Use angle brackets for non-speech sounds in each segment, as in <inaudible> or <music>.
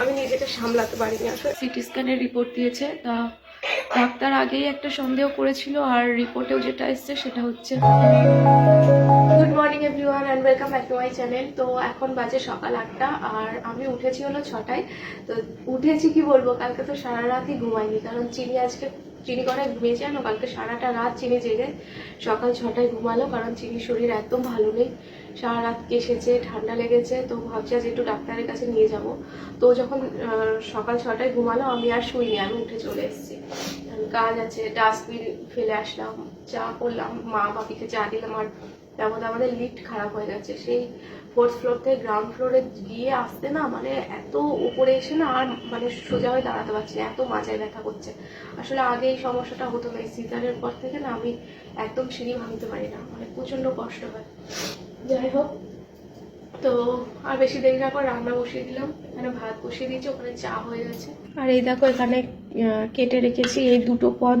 আমি নিজেকে সামলাতে পারিনি আসলে। সিটি স্ক্যানের রিপোর্ট দিয়েছে। তা ডাক্তার আগেই একটা সন্দেহ করেছিল আর রিপোর্টেও যেটা এসছে সেটা হচ্ছে। Good morning everyone and welcome back to my channel তো এখন বাজে সকাল আটটা আর আমি উঠেছি হলো ছটায়। তো উঠেছি কি বলব কালকে তো সারা রাতই ঘুমাইনি কারণ চিনি আজকে চিনি করে ঘুমিয়েছে জানো? কালকে সারাটা রাত চিনি জেগে সকাল ছটায় ঘুমালো কারণ চিনির শরীর একদম ভালো নেই। সারা রাত কেসেছে ঠান্ডা লেগেছে, তো ভাবছি আজ একটু ডাক্তারের কাছে নিয়ে যাব। তো যখন সকাল ছটায় ঘুমালো, আমি আর শুইনি, আমি উঠে চলে এসেছি। কাজ আছে, ডাস্টবিন ফেলে আসলাম, চা করলাম, মা বাপিকে চা দিলাম, আর তার মধ্যে আমাদের লিফট খারাপ হয়ে গেছে। সেই ফোর্থ ফ্লোর থেকে গ্রাউন্ড ফ্লোরে গিয়ে আসতে না মানে এত উপরে এসে না আর মানে সোজা হয়ে দাঁড়াতে পারছি না, এত মাজায় ব্যথা করছে। আসলে আগে এই সমস্যাটা হতো না, এই সিজারের পর থেকে না আমি একদম সিঁড়ি ভাঙতে পারি না মানে প্রচণ্ড কষ্ট হয়। যাই হোক, তো আর বেশি দেরি না করে রান্না বসিয়ে দিলাম। এখানে ভাত বসিয়ে দিয়েছি, ওখানে চা হয়ে গেছে। আর এই দেখো, এখানে কেটে রেখেছি, এই দুটো পদ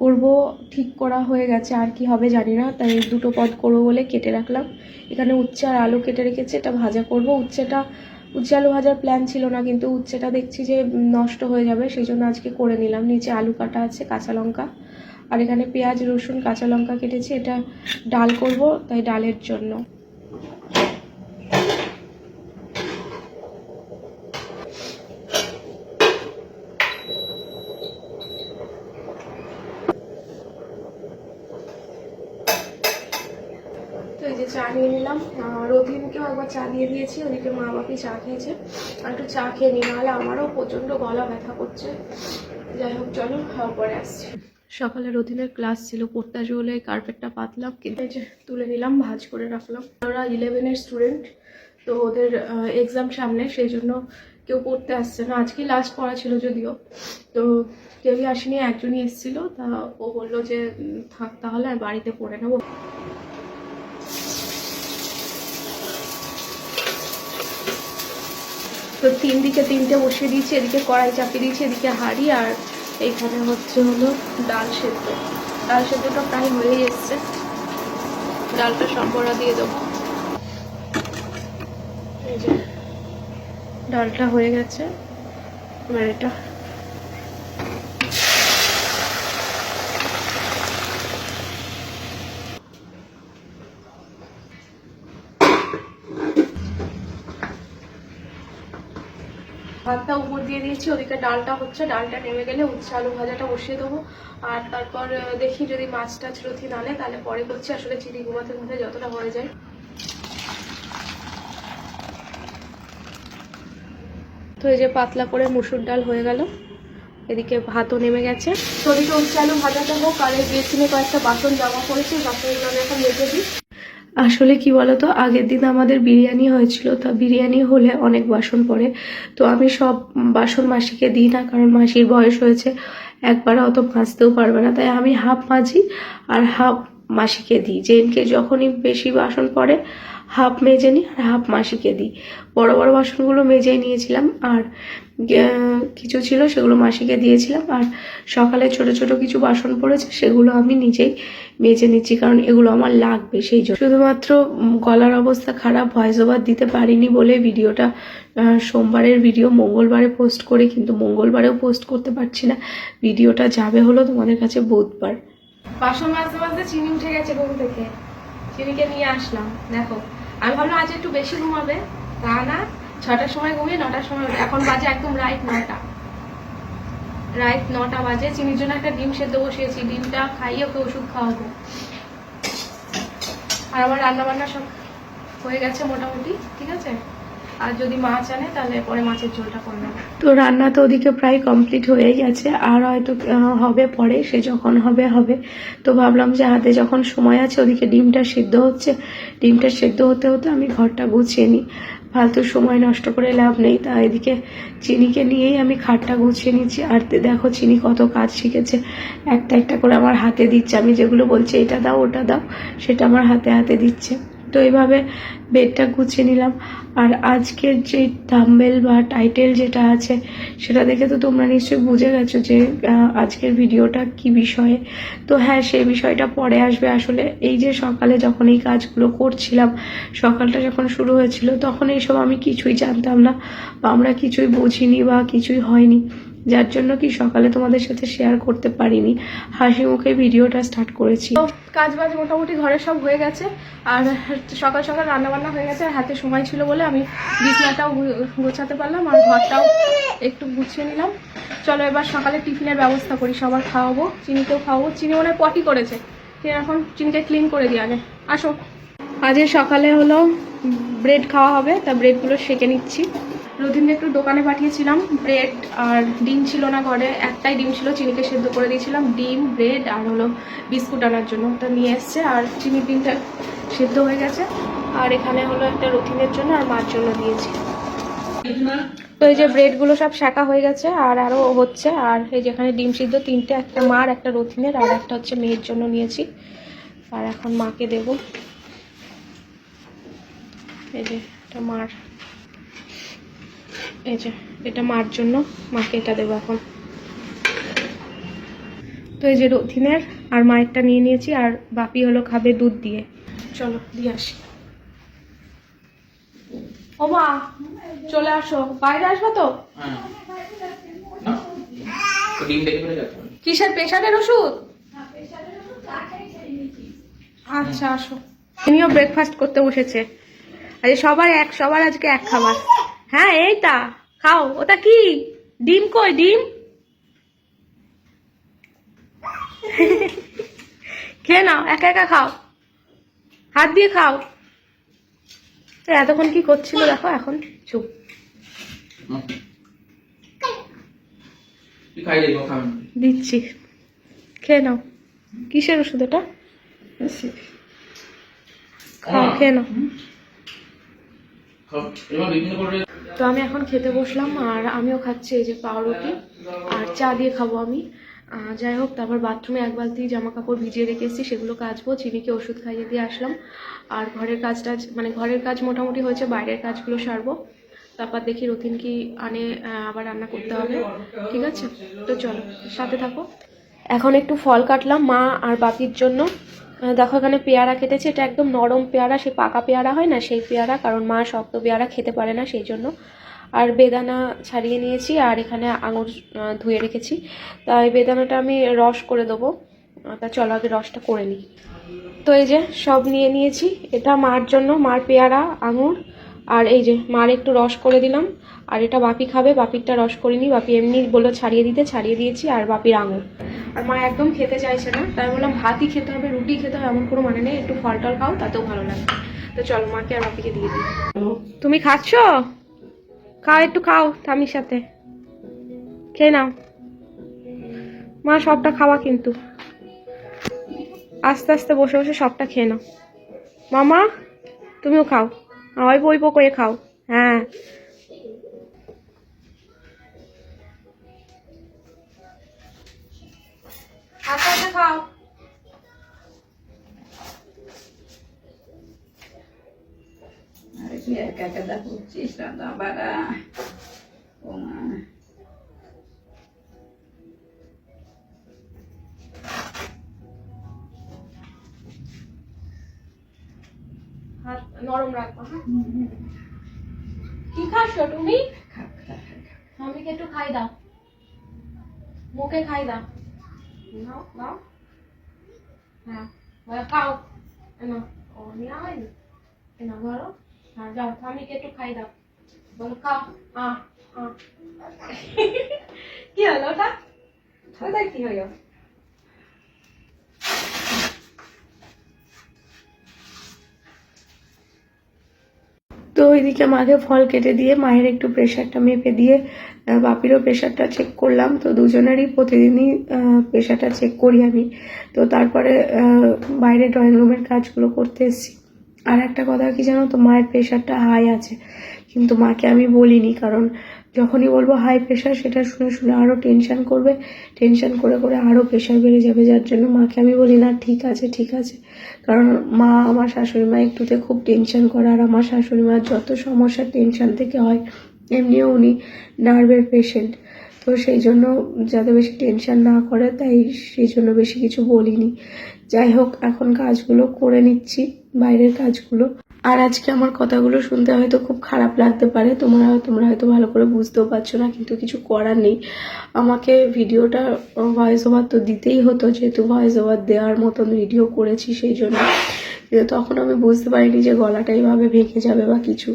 করব। ঠিক করা হয়ে গেছে, আর কি হবে জানি না, তাই এই দুটো পদ করব বলে কেটে রাখলাম। এখানে উচ্ছে আর আলু কেটে রেখেছি, এটা ভাজা করব। উচ্ছেটা উচ্ছে আলু ভাজার প্ল্যান ছিল না, কিন্তু উচ্ছেটা দেখছি যে নষ্ট হয়ে যাবে, সেই জন্য আজকে করে নিলাম। নিচে আলু কাটা আছে, কাঁচা লঙ্কা। আর এখানে পেঁয়াজ রসুন কাঁচা লঙ্কা কেটেছি এটা ডাল করব তাই ডালের জন্য। তো এই যে চা নিয়ে নিলাম। আহ, রতিনকেও একবার চা দিয়ে দিয়েছি ওদিকে মা বাপি চা খেয়েছে। আর একটু চা খেয়ে নি নাহলে আমারও প্রচণ্ড গলা ব্যথা করছে। যাই হোক চলো পরে আসছি। সকালে রতিনের ক্লাস ছিল, পড়তে আসবে বলে কার্পেটটা পাতলাম কিন্তু যে তুলে নিলাম, ভাজ করে রাখলাম। ওরা ইলেভেনের স্টুডেন্ট তো ওদের এক্সাম সামনে, সেই জন্য কেউ পড়তে আসছে না। আজকে লাস্ট পড়া ছিল যদিও, তো কেউই আসেনি, একজনই এসেছিল, তা ও বলল যে থাক তাহলে আর বাড়িতে পড়ে নেব। তো তিন দিকে তিনটে বসিয়ে দিয়েছি, এদিকে কড়াই চাপিয়ে দিয়েছি, এদিকে হাঁড়ি আর এইখানে হচ্ছে হলো ডাল সেদ্ধ। ডাল সেদ্ধটা প্রায় হয়েই এসছে। ডালটা সম্বরা দিয়ে দেবো। ডালটা হয়ে গেছে। এবার এটা ভাতটা দিয়ে দিয়েছি, ওদিকে ডালটা হচ্ছে, ডালটা নেমে গেলে উচ্ছে আলু ভাজাটা বসিয়ে দেবো। আর তারপর দেখি যদি মাছ টাছ রথি তাহলে পরে করছি, আসলে চিনি ঘুমাতে ঘুমাতে যতটা হয়ে যায়। তো এই যে পাতলা করে মুসুর ডাল হয়ে গেল, এদিকে ভাতও নেমে গেছে। তো ওদিকে উচ্ছে আলু ভাজাটা হোক, আর বেসিনে কয়েকটা বাসন জমা করেছি বাসনগুলো এখন রেখে দিই। আসলে কি বলতো, আগের দিন আমাদের বিরিয়ানি হয়েছিল, তা বিরিয়ানি হলে অনেক বাসন পড়ে। তো আমি সব বাসন মাসিকে দিই না, কারণ মাসির বয়স হয়েছে, একবার অত মাজতেও পারবে না। তাই আমি হাফ মাজি আর হাফ মাসিকে দিই। জেনকে যখনই বেশি বাসন পড়ে হাফ মেজে নিই আর হাফ মাসিকে দিই। বড় বড় বাসনগুলো মেজেই নিয়েছিলাম আর কিছু ছিল সেগুলো মাসিকে দিয়েছিলাম আর সকালে ছোট ছোট কিছু বাসন পড়েছে সেগুলো আমি নিজেই মেজে নিচ্ছি কারণ এগুলো আমার লাগবে সেই জন্য। শুধুমাত্র গলার অবস্থা খারাপ ভয়েস ওভার দিতে পারিনি বলে ভিডিওটা সোমবারের ভিডিও, মঙ্গলবারে পোস্ট করি কিন্তু মঙ্গলবারেও পোস্ট করতে পারছি না। ভিডিওটা যাবে হলো তোমাদের কাছে বুধবার। বাসন মাজতে মাজতে চিনি উঠে গেছে ঘুম থেকে। চিনিকে নিয়ে আসলাম। দেখো, আমি ভাবলাম আজ একটু বেশি ঘুমাবে। তা না, ছটার সময় ঘুমিয়ে নটার সময় এখন বাজে একদম রাইট নটা। রাইট নটা বাজে, চিনির জন্য একটা ডিম সেদ্ধ বসিয়েছি। ডিমটা খাইয়ে ওকে ওষুধ খাওয়াবো। আর আমার রান্নাবান্না সব হয়ে গেছে মোটামুটি, ঠিক আছে? আর যদি মাছ আনে, তাহলে পরে মাছের ঝোলটা করে নেব। তো রান্না তো ওদিকে প্রায় কমপ্লিট হয়েই গেছে। আর হয়তো হবে পরে, সে যখন হবে হবে। তো ভাবলাম যে হাতে যখন সময় আছে, ওদিকে ডিমটা সিদ্ধ হচ্ছে। ডিমটা সিদ্ধ হতে হতে আমি ঘরটা গুছিয়ে নিই। ফালতু সময় নষ্ট করে লাভ নেই। তা এদিকে চিনিকে নিয়েই আমি খাটটা গুছিয়ে নিচ্ছি। আর দেখো, চিনি কত কাজ শিখেছে। একটা একটা করে আমার হাতে দিচ্ছে। আমি যেগুলো বলছি, এটা দাও, ওটা দাও, সেটা আমার হাতে হাতে দিচ্ছে। তো এইভাবে বেডটা গুছিয়ে নিলাম। আর আজকের যে থাম্বেল বা টাইটেল যেটা আছে, সেটা দেখে তো তোমরা নিশ্চয়ই বুঝে গেছো যে আজকের ভিডিওটা কি বিষয়ে। তো হ্যাঁ সেই বিষয়টা পরে আসবে। আসলে এই যে সকালে যখন এই কাজগুলো করছিলাম, সকালটা যখন শুরু হয়েছিল, তখন এইসব আমি কিছুই জানতাম না বা আমরা কিছুই বুঝিনি বা কিছুই হয়নি। যার জন্য কি সকালে তোমাদের সাথে শেয়ার করতে পারিনি। হাসি মুখে ভিডিওটা স্টার্ট করেছি। কাজ বাজ মোটামুটি ঘরে সব হয়ে গেছে আর সকাল সকাল রান্না বান্না হয়ে গেছে আর হাতে সময় ছিল বলে আমি বিছনাটাও গোছাতে পারলাম আর ঘরটাও একটু গুছিয়ে নিলাম। চলো এবার সকালে টিফিনের ব্যবস্থা করি সবার খাওয়াবো চিনিকেও খাওয়াবো। চিনি মনে হয় পটি করেছে এখন চিনিকে ক্লিন করে দিই আগে। আসো। আজকে সকালে হলো ব্রেড খাওয়া হবে তা ব্রেডগুলো সেকে নিচ্ছি। রোদিন একটু দোকানে পাঠিয়েছিলাম ব্রেড আর ডিম ছিল না ঘরে, একটাই ডিম ছিল, চিনিকে সেদ্ধ করে দিয়েছিলাম, ডিম ব্রেড আর হলো বিস্কুট আনার জন্য। ওটা নিয়ে এসছে আর চিনির ডিমটা সেদ্ধ হয়ে গেছে। আর এখানে হলো একটা রথিনের জন্য আর মার জন্য দিয়েছি। তো এই যে ব্রেডগুলো সব শাঁকা হয়ে গেছে আর আরও হচ্ছে। আর এই যেখানে ডিম সিদ্ধ, তিনটে, একটা মার, একটা রথিনের আর একটা হচ্ছে মেয়ের জন্য নিয়েছি। আর এখন মাকে দেব। এই যে এটা মার। এই যে এটা মার জন্য মাকে এটা দেবো এখন। তো এই যে রথিনের আর মায়েরটা নিয়ে নিয়েছি আর বাপি হলো খাবে দুধ দিয়ে। চলো দিয়ে আসি। ও মা চলে আসো। বাইরে আসব তো? হ্যাঁ। কিসের প্রেশারের ওষুধ? আচ্ছা আসো। তিনিও ব্রেকফাস্ট করতে বসেছে। আজকে সবার এক সবার আজকে এক খাবার। হ্যাঁ এইটা। খাও। ওটা কি? ডিম কই? ডিম? খেয়ে নাও একা একা খাও। হাত দিয়ে খাও। এতক্ষণ কি করছিল দেখো এখন চুপ। দিচ্ছি। খেয়ে নাও। কিসের ওষুধ এটা? খাও খেয়ে নাও খাও। এবার বিভিন্ন করে তো আমি এখন খেতে বসলাম আর আমিও খাচ্ছি এই যে পাউরুটি আর চা দিয়ে খাব আমি। যাই হোক, তারপর বাথরুমে এক বালতি জামা কাপড় ভিজিয়ে রেখে এসেছি, সেগুলো কাচবো, চিনিকে ওষুধ খাইয়ে দিয়ে আসলাম। আর ঘরের কাজটা মানে ঘরের কাজ মোটামুটি হয়েছে, বাইরের কাজগুলো সারবো। তারপর দেখি রতিন কি আনে আবার রান্না করতে হবে। ঠিক আছে? তো চলো, সাথে থাকো। এখন একটু ফল কাটলাম মা আর বাপির জন্য। দেখো এখানে পেয়ারা কেটেছে, এটা একদম নরম পেয়ারা, সে পাকা পেয়ারা হয় না সেই পেয়ারা, কারণ মা শক্ত পেয়ারা খেতে পারে না সেই জন্য। আর বেদানা ছাড়িয়ে নিয়েছি, আর এখানে আঙুর ধুয়ে রেখেছি। তাই বেদানাটা আমি রস করে দেবো। তা চলো আগে রসটা করে নিই। তো এই যে সব নিয়ে নিয়েছি, এটা মার জন্য, মার পেয়ারা, আঙুর আর এই যে, মার একটু রস করে দিলাম। আর এটা বাপি খাবে, বাপিরটা রস করিনি বাপি এমনি বলল ছাড়িয়ে দিতে, ছাড়িয়ে দিয়েছি, আর বাপির আঙুর। আর মা একদম খেতে চাইছে না, তাই বললাম, ভাতই খেতে হবে, রুটি খেতে হবে, এমন কোনো মানে নেই। একটু ফল টল খাও, তাতেও ভালো লাগে তো চলো, মাকে আর বাপিকে দিয়ে দিই। তুমি খাচ্ছ? খাও, একটু খাও, থামির সাথে। খেয়ে নাও। মা সবটা খাওয়া কিন্তু। আস্তে আস্তে বসে বসে সবটা খেয়ে নাও। মামা, তুমিও খাও। ওই বই করে খাও। হ্যাঁ। খাও। আরে কি একা একা করছিস রান্না বাড়া। ও মা। হাত নরম রাখব হ্যাঁ? কি খাচ্ছ তুমি। মামিকে একটু খাই দাও। মুখে খাই দাও। নাও নাও। হ্যাঁ বলে খাও। এনো ও নেওয়া হয়নি এনো ধরো। হ্যাঁ যাও মামিকে একটু খাই দাও। বলো খাও আ। <laughs> কি হলো ওটা? ওটা কি হলো? তো ওইদিকে মাকে ফল কেটে দিয়ে, মায়ের একটু প্রেশারটা মেপে দিয়ে বাপিরও প্রেশারটা চেক করলাম। তো দুজনেরই প্রতিদিনই প্রেশারটা চেক করি আমি। তো তারপরে বাইরে ড্রয়িং রুমের কাজগুলো করতে এসেছি। আর একটা কথা কি জানো তো, মায়ের প্রেশারটা হাই আছে। কিন্তু মাকে আমি বলিনি, কারণ যখনই বলব হাই প্রেশার সেটা শুনে শুনে আরও টেনশান করবে। টেনশান করে করে আরও প্রেশার বেড়ে যাবে, যার জন্য মাকে আমি বলি, না, ঠিক আছে ঠিক আছে। কারণ মা আমার শাশুড়ি মা একটুতে খুব টেনশন করে, আর আমার শাশুড়ি মার যত সমস্যা টেনশন থেকে হয়, এমনিও উনি নার্ভের পেশেন্ট তো সেই জন্য যাতে বেশি টেনশান না করে, তাই সেই জন্য বেশি কিছু বলিনি। যাই হোক, এখন কাজগুলো করে নিচ্ছি, বাইরের কাজগুলো। আর আজকে আমার কথাগুলো শুনতে হয়তো খুব খারাপ লাগতে পারে, তোমরা তোমরা হয়তো ভালো করে বুঝতেও পারছ না, কিন্তু কিছু করার নেই। আমাকে ভিডিওটা ভয়েস ওভার তো দিতেই হতো, যেহেতু ভয়েস ওভার দেওয়ার মতন ভিডিও করেছি সেই জন্য। কিন্তু তখন আমি বুঝতে পারিনি যে গলাটা এইভাবে ভেঙে যাবে বা কিছু।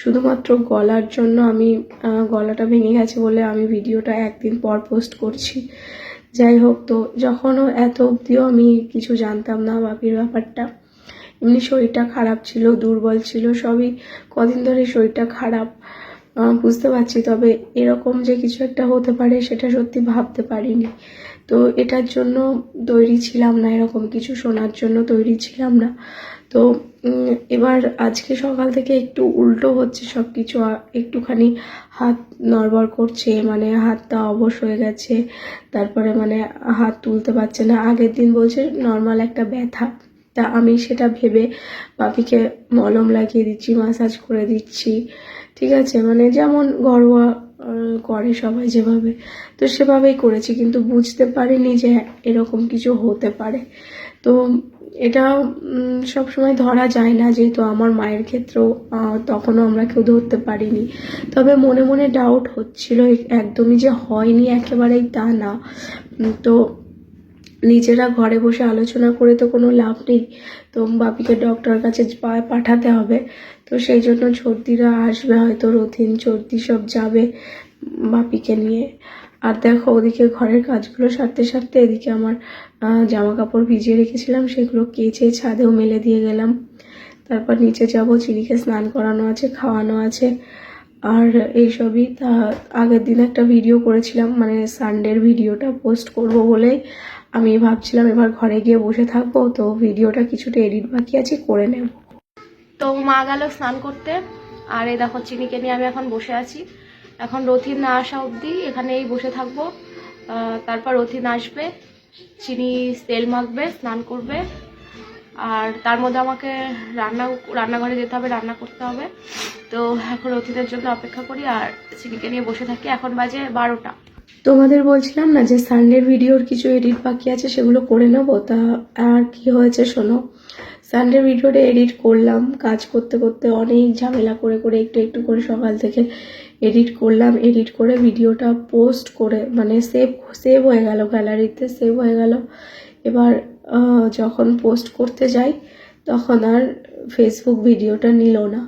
শুধুমাত্র গলার জন্য আমি গলাটা ভেঙে গেছে বলে আমি ভিডিওটা একদিন পর পোস্ট করছি। যাই হোক তো, যখনও এত অবধিও আমি কিছু জানতাম না বাপির ব্যাপারটা। এমনি শরীরটা খারাপ ছিল, দুর্বল ছিল, সবই কদিন ধরে শরীরটা খারাপ। বুঝতে পারছি, তবে এরকম যে কিছু একটা হতে পারে সেটা সত্যি ভাবতে পারিনি। তো এটার জন্য তৈরি ছিলাম না, এরকম কিছু শোনার জন্য তৈরি ছিলাম না। তো এবার আজকে সকাল থেকে একটু উল্টো হচ্ছে সব কিছু একটুখানি হাত নড়বড় করছে মানে হাতটা অবশ হয়ে গেছে, তারপরে মানে হাত তুলতে পারছে না। আগের দিন বলছে নর্মাল একটা ব্যথা, তা আমি সেটা ভেবে বাপিকে মলম লাগিয়ে দিচ্ছি মাসাজ করে দিচ্ছি, ঠিক আছে? মানে যেমন ঘরোয়া করে সবাই যেভাবে। তো সেভাবেই করেছি, কিন্তু বুঝতে পারিনি যে এরকম কিছু হতে পারে। তো এটা সব সময় ধরা যায় না যেহেতু আমার মায়ের ক্ষেত্রেও তখনও আমরা কেউ ধরতে পারিনি। তবে মনে মনে ডাউট হচ্ছিল একদমই যে হয়নি একেবারেই তা না। তো নিজেরা ঘরে বসে আলোচনা করে তো কোনো লাভ নেই। তো বাপিকে ডক্টর কাছে পাঠাতে হবে। তো সেই জন্য চর্দিরা আসবে, হয়তো রথিন, চর্দি সব যাবে বাপিকে নিয়ে। আর দেখো, ওদিকে ঘরের কাজগুলো সারতে সারতে এদিকে আমার জামা কাপড় ভিজিয়ে রেখেছিলাম, সেগুলো কেচে ছাদেও মেলে দিয়ে গেলাম। তারপর নিচে যাব, চিনিকে স্নান করানো আছে, খাওয়ানো আছে। আর এইসবই, তা আগের দিন একটা ভিডিও করেছিলাম মানে সানডের ভিডিওটা পোস্ট করব বলেই আমি ভাবছিলাম এবার ঘরে গিয়ে বসে থাকব, তো ভিডিওটা কিছুটা এডিট বাকি আছে, করে নেব। তো মা গেল স্নান করতে, আর এই দেখো, চিনিকে নিয়ে আমি এখন বসে আছি। এখন রথিন না আসা অবধি এখানেই বসে থাকব। তারপর রথিন আসবে, চিনি, তেল মাখবে, স্নান করবে, আর তার মধ্যে আমাকে রান্না, রান্নাঘরে যেতে হবে, রান্না করতে হবে। তো এখন রথিনের জন্য অপেক্ষা করি আর চিনিকে নিয়ে বসে থাকি। এখন বাজে বারোটা। তোমাদের বলছিলাম না যে সানডের ভিডিওর কিছু এডিট বাকি আছে, সেগুলো করে নেব। তা আর কি হয়েছে শোনো। সানডের ভিডিওটা এডিট করলাম, কাজ করতে করতে অনেক ঝামেলা করে করে একটু একটু করে সকাল থেকে এডিট করলাম এডিট করে ভিডিওটা পোস্ট করে মানে সেভ সেভ হয়ে গেল গ্যালারিতে সেভ হয়ে গেল। এবার যখন পোস্ট করতে যাই, তখন আর ফেসবুক ভিডিওটা নিল না।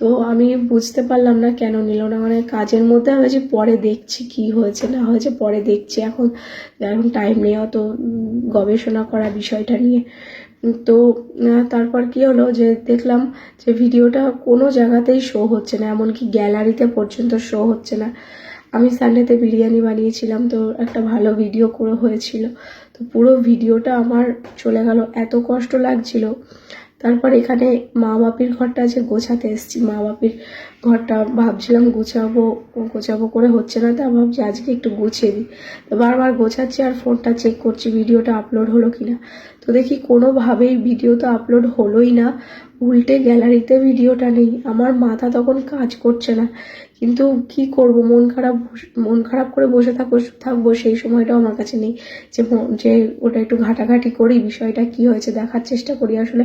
তো আমি বুঝতে পারলাম না কেন নিল না মানে কাজের মধ্যে আমি যে পরে দেখছি কি হয়েছে, না হয়েছে, পরে দেখছি। এখন এখন টাইম নেই অত গবেষণা করা বিষয়টা নিয়ে। তো তারপর কি হলো যে দেখলাম যে ভিডিওটা কোনো জায়গাতেই শো হচ্ছে না, এমনকি গ্যালারিতে পর্যন্ত শো হচ্ছে না। আমি সানডেতে বিরিয়ানি বানিয়েছিলাম, তো একটা ভালো ভিডিও করে হয়েছিল। তো পুরো ভিডিওটা আমার চলে গেল, এত কষ্ট লাগছিল। তারপর এখানে মা বাপির ঘরটা আছে গোছাতে এসেছি, মা বাপির ঘরটা ভাবছিলাম গোছাবো গোছাবো করে হচ্ছে না, তা ভাবছি আজকে একটু গুছিয়ে দিই। তো বারবার গোছাচ্ছি আর ফোনটা চেক করছি ভিডিওটা আপলোড হলো কিনা। তো দেখি কোনোভাবেই ভিডিও তো আপলোড হলোই না, উল্টে গ্যালারিতে ভিডিওটা নেই। আমার মাথা তখন কাজ করছে না। কিন্তু কি করব? মন খারাপ মন খারাপ করে বসে থাকব থাকব, সেই সময়টাও আমার কাছে নেই। যে যে ওটা একটু ঘাটাঘাটি করি, বিষয়টা কি হয়েছে দেখার চেষ্টা করি। আসলে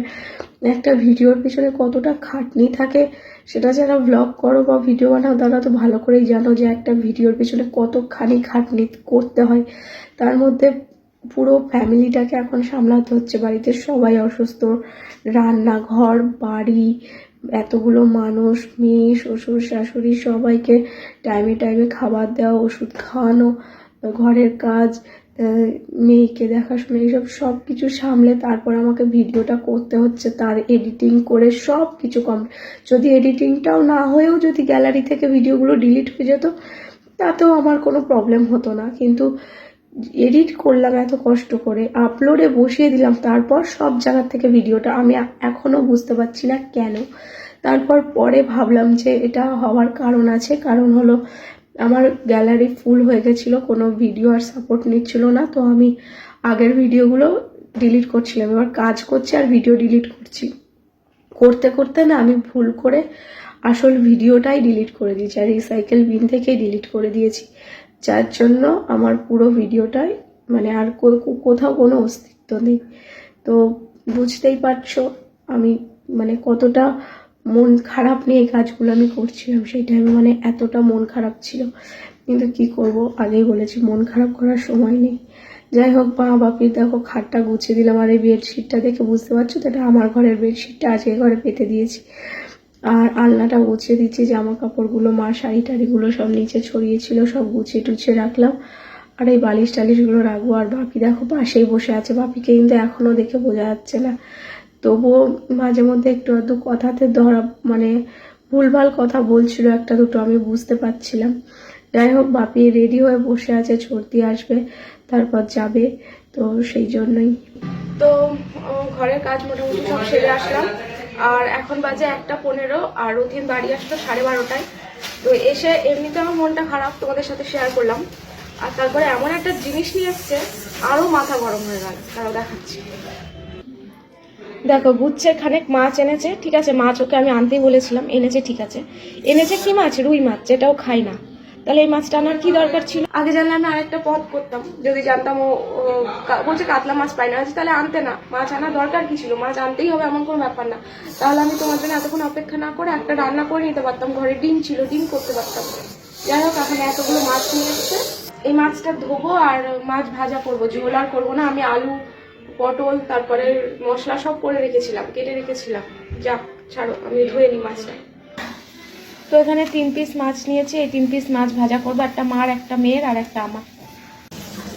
একটা ভিডিওর পিছনে কতটা খাটনি থাকে, সেটা যারা ব্লগ করো বা ভিডিও বানাও, তারা তো ভালো করেই জানো যে একটা ভিডিওর পিছনে কতখানি খাটনি করতে হয়। তার মধ্যে পুরো ফ্যামিলিটাকে এখন সামলাতে হচ্ছে। বাড়িতে সবাই অসুস্থ, রান্নাঘর, বাড়ি এতগুলো মানুষ, মেয়ে, শ্বশুর, শাশুড়ি সবাইকে টাইমে টাইমে খাবার দেওয়া, ওষুধ খাওয়ানো, ঘরের কাজ মেয়েকে দেখাশোনা, এইসব সব কিছু সামলে তারপর আমাকে ভিডিওটা করতে হচ্ছে, তার এডিটিং করে সব কিছু কম যদি এডিটিংটাও না হয়েও যদি গ্যালারি থেকে ভিডিওগুলো ডিলিট হয়ে যেত, তাতেও আমার কোনো প্রবলেম হতো না। কিন্তু এডিট করলাম এত কষ্ট করে আপলোডে বসিয়ে দিলাম, তারপর সব জায়গা থেকে ভিডিওটা আমি এ- এখনও বুঝতে পারছি না কেন। তারপর পরে ভাবলাম যে এটা হওয়ার কারণ আছে, কারণ হলো আমার গ্যালারি ফুল হয়ে গেছিল, কোনো ভিডিও আর সাপোর্ট নিচ্ছিল না, তো আমি আগের ভিডিওগুলো ডিলিট করছিলাম, এবার কাজ করছি আর ভিডিও ডিলিট করছি। করতে করতে না আমি ভুল করে আসল ভিডিওটাই ডিলিট করে দিয়েছি, আর রিসাইকেল বিন থেকেই ডিলিট করে দিয়েছি। যার জন্য আমার পুরো ভিডিওটাই মানে আর কোথাও কোনো অস্তিত্ব নেই। তো বুঝতেই পারছ, আমি মানে কতটা মন খারাপ নিয়ে এই কাজগুলো আমি করছিলাম, সেই টাইমে মানে এতটা মন খারাপ ছিল। কিন্তু কি করব, আগেই বলেছি, মন খারাপ করার সময় নেই। যাই হোক, মা বাপির দেখো খাটটা গুছিয়ে দিলাম আর এই বেডশিটটা দেখে বুঝতে পারছ তো, এটা আমার ঘরের বেডশিটটা আজকে ঘরে পেতে দিয়েছি। আর আলনাটা গুছিয়ে দিচ্ছি জামা কাপড়গুলো মা শাড়ি টাড়িগুলো সব নিচে ছড়িয়েছিল সব গুছিয়ে টুছিয়ে রাখলাম। আর এই বালিশ টালিশগুলো রাখব, আর বাপি দেখো পাশেই বসে আছে। বাপিকে কিন্তু এখনও দেখে বোঝা যাচ্ছে না। তবুও মাঝে মধ্যে একটু আধটু কথাতে ধরা মানে ভুলভাল কথা বলছিল একটা দুটো, আমি বুঝতে পারছিলাম। যাই হোক, বাপি রেডি হয়ে বসে আছে ছর্দি আসবে, তারপর যাবে, তো সেই জন্যই। তো ঘরের কাজ মোটামুটি সব সেরে আসলাম। আর এখন বাজে একটা পনেরো আর রথিন বাড়ি আসলো সাড়ে বারোটায়। তো এসে এমনিতে আমার মনটা খারাপ, তোমাদের সাথে শেয়ার করলাম। আর তারপরে এমন একটা জিনিস নিয়ে এসছে আরও মাথা গরম হয়ে গেল। তারাও দেখাচ্ছি। দেখো গুচ্ছের খানেক মাছ এনেছে, ঠিক আছে, মাছ ওকে আমি আনতেই বলেছিলাম, এনেছে ঠিক আছে। এনেছে কি মাছ? রুই মাছ যেটাও খাই না। তাহলে এই মাছটা আনার কি দরকার ছিল? আগে জানলে আমি আরেকটা পথ করতাম। যদি জানতাম ও বলছে কাতলা মাছ পাই না। তাহলে আনতে না। মাছ আনার দরকার কি ছিল? মাছ আনতেই হবে, এমন কোনো ব্যাপার না। তাহলে আমি তোমার জন্য এতক্ষণ অপেক্ষা না করে একটা রান্না করে নিতে পারতাম। ঘরে ডিম ছিল, ডিম করতে পারতাম। যাই হোক, এখন এতগুলো মাছ নিয়ে এসছে। এই মাছটা ধোবো আর মাছ ভাজা করব। ঝোল আর করব না। আমি আলু, পটল, তারপরে মশলা সব করে রেখেছিলাম, কেটে রেখেছিলাম। যা ছাড়ো, আমি ধুয়ে নিই মাছটা। তো এখানে তিন পিস মাছ নিয়েছি, এই তিন পিস মাছ ভাজা করব, একটা মার, একটা মেয়ের আর একটা আমার।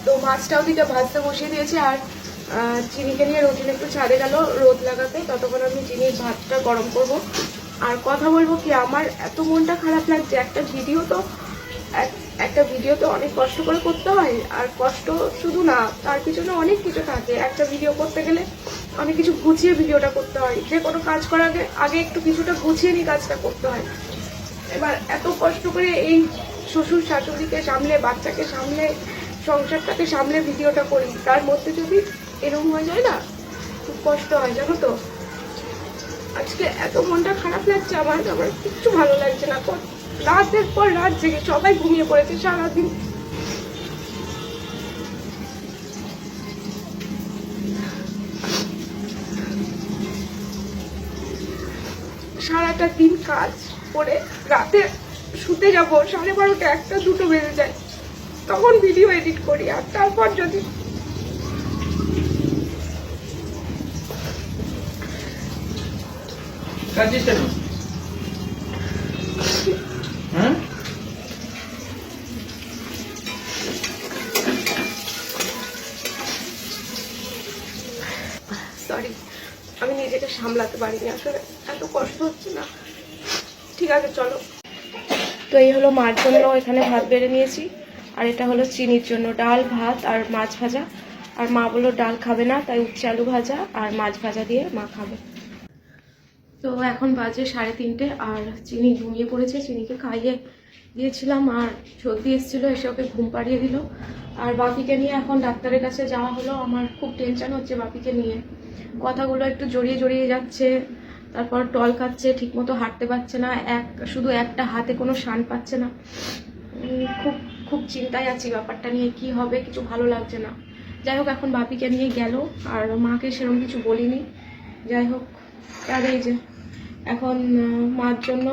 তো মাছটাও দিকে ভাজতে বসিয়ে দিয়েছি, আর চিনিকে নিয়ে রোদিন একটু ছাদে গেল, রোদ লাগাতে, ততক্ষণ আমি চিনির ভাতটা গরম করব। আর কথা বলব কি, আমার এত মনটা খারাপ লাগছে, একটা ভিডিও তো, এক- একটা ভিডিও তো অনেক কষ্ট করে করতে হয়, আর কষ্ট শুধু না, তার পিছনে অনেক কিছু থাকে। একটা ভিডিও করতে গেলে অনেক কিছু গুছিয়ে ভিডিওটা করতে হয়। যে কোনো কাজ করার আগে আগে একটু কিছুটা গুছিয়ে নিয়ে কাজটা করতে হয়। এবার এত কষ্ট করে এই শ্বশুর শাশুড়িকে সামলে, বাচ্চাকে সামলে, সংসারটাকে সামলে ভিডিওটা করি তার মধ্যে যদি এরকম হয়ে যায় না, খুব কষ্ট হয়, জানো তো। আজকে এত মনটা খারাপ লাগছে আমার আমার কিচ্ছু ভালো লাগছে না। রাতের পর রাত জেগে সবাই ঘুমিয়ে পড়েছে সারাদিন। সারাটা দিন কাজ। করে রাতে শুতে যাব সাড়ে বারোটা একটা দুটো বেজে যায়। তখন ভিডিও এডিট করি আর তারপর যদি হ্যাঁ? সরি আমি নিজেকে সামলাতে পারিনি। আসলে এত কষ্ট হচ্ছে। ঠিক আছে, চলো। তো এই হলো মার জন্য এখানে ভাত বেড়ে নিয়েছি। আর এটা হলো চিনির জন্য, ডাল, ভাত আর মাছ ভাজা। আর মা বলল ডাল খাবে না, তাই উচ্ছে আলু ভাজা আর মাছ ভাজা দিয়ে মা খাবে। তো এখন বাজে সাড়ে তিনটে, আর চিনি ঘুমিয়ে পড়েছে। চিনিকে খাইয়ে দিয়েছিলাম, আর সর্দি এসেছিল, এসে ওকে ঘুম পাড়িয়ে দিল। আর বাপিকে নিয়ে এখন ডাক্তারের কাছে যাওয়া হলো। আমার খুব টেনশন হচ্ছে বাপিকে নিয়ে। কথাগুলো একটু জড়িয়ে জড়িয়ে যাচ্ছে। তারপর টল খাচ্ছে, ঠিকমতো হাঁটতে পারছে না, এক, শুধু একটা হাতে কোনো শান পাচ্ছে না। খুব খুব চিন্তায় আছি ব্যাপারটা নিয়ে, কি হবে, কিছু ভালো লাগছে না। যাই হোক, এখন বাপিকে নিয়ে গেল, আর মাকে সেরকম কিছু বলিনি। যাই হোক, আর এই যে, এখন মার জন্য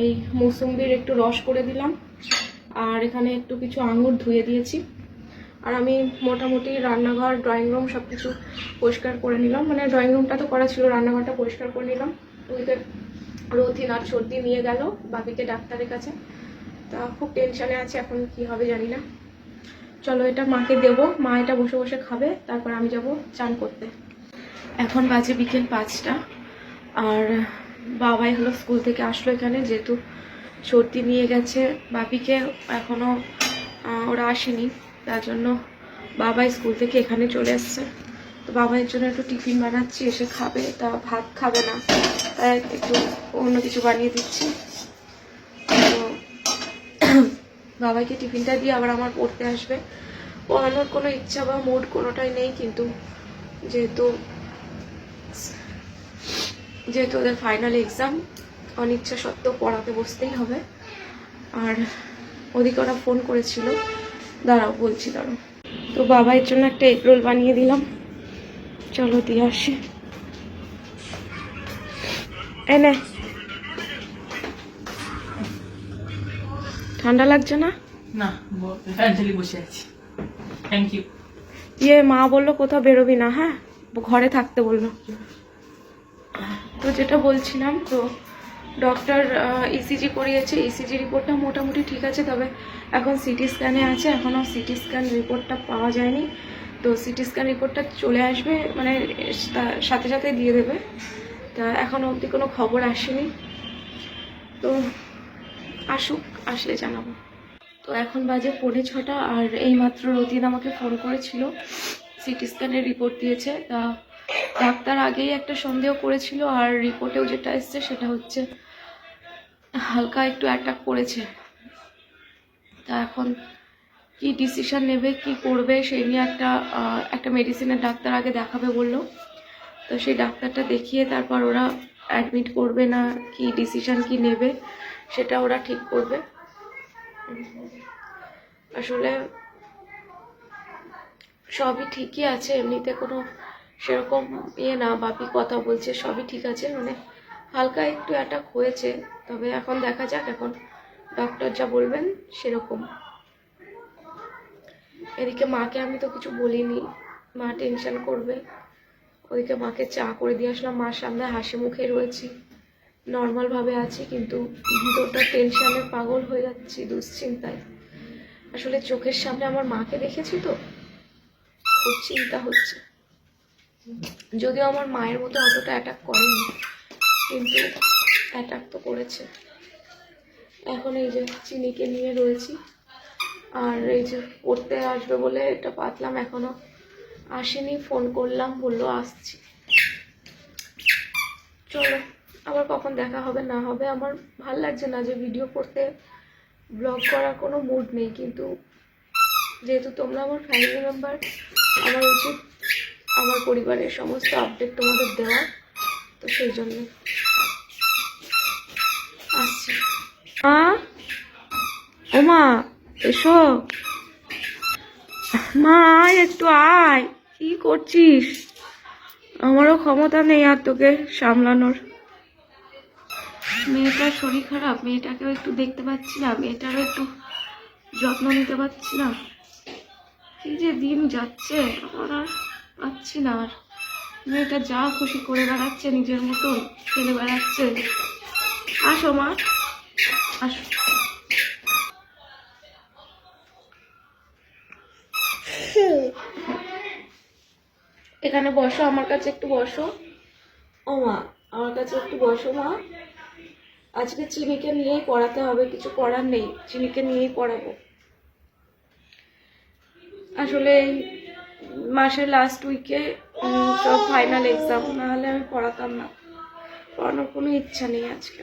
এই মৌসুম্বির একটু রস করে দিলাম, আর এখানে একটু কিছু আঙুর ধুয়ে দিয়েছি। আর আমি মোটামুটি রান্নাঘর ড্রয়িং রুম সব কিছু পরিষ্কার করে নিলাম। মানে ড্রয়িং রুমটা তো করা ছিল, রান্নাঘরটা পরিষ্কার করে নিলাম। ওইতে রথিন আর সর্দি নিয়ে গেল বাপিকে ডাক্তারের কাছে। তা খুব টেনশানে আছে, এখন কি হবে জানি না। চলো এটা মাকে দেবো, মা এটা বসে বসে খাবে, তারপর আমি যাব চান করতে। এখন বাজে বিকেল পাঁচটা, আর বাবাই হলো স্কুল থেকে আসলো এখানে, যেহেতু সর্দি নিয়ে গেছে বাপিকে এখনও ওরা আসেনি। তার জন্য বাবা স্কুল থেকে এখানে চলে এসছে তো বাবার জন্য একটু টিফিন বানাচ্ছি, এসে খাবে, তা ভাত খাবে না। তাই একটু অন্য কিছু বানিয়ে দিচ্ছি। তো <clears throat> বাবাকে টিফিনটা দিয়ে আবার আমার পড়তে আসবে। পড়ানোর কোনো ইচ্ছা বা মুড কোনোটাই নেই, কিন্তু যেহেতু যেহেতু ওদের ফাইনাল এক্সাম অনিচ্ছা সত্ত্বেও পড়াতে বসতেই হবে। আর ওদিকে ওরা ফোন করেছিল দাঁড়াও বলছি দাঁড়াও। তো বাবার জন্য একটা এগ রোল বানিয়ে দিলাম। চলো দিয়ে আসি। এনে ঠান্ডা লাগছে না? না বসে আছি। থ্যাংক ইউ ইয়ে মা বলল কোথাও বেরোবি না হ্যাঁ? ঘরে থাকতে বলল। তো যেটা বলছিলাম তো ডক্টর ইসিজি করিয়েছে। ইসিজি রিপোর্টটা মোটামুটি ঠিক আছে, তবে এখন সিটি স্ক্যানে আছে। এখনও সিটি স্ক্যান রিপোর্টটা পাওয়া যায়নি। তো সিটি স্ক্যান রিপোর্টটা চলে আসবে মানে সাথে সাথে দিয়ে দেবে। তা এখনও অবধি কোনো খবর আসেনি। তো আসুক, আসলে জানাব। তো এখন বাজে পৌনে ছটা, আর এইমাত্র রতিন আমাকে ফোন করেছিল। সিটি স্ক্যানের রিপোর্ট দিয়েছে। তা ডাক্তার আগেই একটা সন্দেহ করেছিল, আর রিপোর্টেও যেটা এসছে সেটা হচ্ছে হালকা একটু অ্যাটাক করেছে। তা এখন কি ডিসিশন নেবে, কি করবে সেই নিয়ে একটা একটা মেডিসিনের ডাক্তার আগে দেখাবে বলল। তো সেই ডাক্তারটা দেখিয়ে তারপর ওরা অ্যাডমিট করবে না কি ডিসিশন কি নেবে, সেটা ওরা ঠিক করবে। আসলে সবই ঠিকই আছে, এমনিতে কোনো সেরকম ইয়ে না, বাপি কথা বলছে, সবই ঠিক আছে। মানে হালকা একটু অ্যাটাক হয়েছে, তবে এখন দেখা যাক, এখন ডক্টর যা বলবেন সেরকম। এদিকে মাকে আমি তো কিছু বলিনি, মা টেনশন করবে। ওদিকে মাকে চা করে দিয়ে আসলাম, মার সামনে হাসি মুখে রয়েছি। নর্মালভাবে আছি, কিন্তু ভিতরটা টেনশনে পাগল হয়ে যাচ্ছি দুশ্চিন্তায়। আসলে চোখের সামনে আমার মাকে দেখেছি তো, খুব চিন্তা হচ্ছে। যদিও আমার মায়ের মতো অতটা অ্যাটাক করেনি, কিন্তু অ্যাটাক তো করেছে। এখন এই যে চিনিকে নিয়ে রয়েছি, আর এই যে পড়তে আসবে বলে এটা পাতলাম এখনও। আসেনি ফোন করলাম, বলল আসছি। চলো, আবার কখন দেখা হবে না হবে, আমার ভালো লাগছে না যে ভিডিও করতে ব্লগ করার কোনো মুড নেই, কিন্তু যেহেতু তোমরা আমার ফ্যামিলি মেম্বার আমার উচিত আমার পরিবারের সমস্ত আপডেট তোমাদের দেওয়া। তো সেই জন্য আসছি। মা? ও মা, এসো। মা, আয় একটু আয়। কি করছিস? আমারও ক্ষমতা নেই আর তোকে সামলানোর। মেয়েটার শরীর খারাপ, মেয়েটাকেও একটু দেখতে পাচ্ছি না মেয়েটারও একটু যত্ন নিতে পারছি না কি যে দিন যাচ্ছে, আমার আর পাচ্ছি না আর মেয়েটা যা খুশি করে বেড়াচ্ছে নিজের মতন খেলে বেড়াচ্ছে। আসো মা আসো। এখানে বসো আমার কাছে একটু বসো। ও মা আমার কাছে একটু বসো মা। আজকে চিনিকে নিয়েই পড়াতে হবে কিছু করার নেই। চিনিকে নিয়েই পড়াবো। আসলে মাসের লাস্ট উইকে সব ফাইনাল এক্সাম না হলে আমি পড়াতাম না। পড়ানোর কোনো ইচ্ছা নেই আজকে।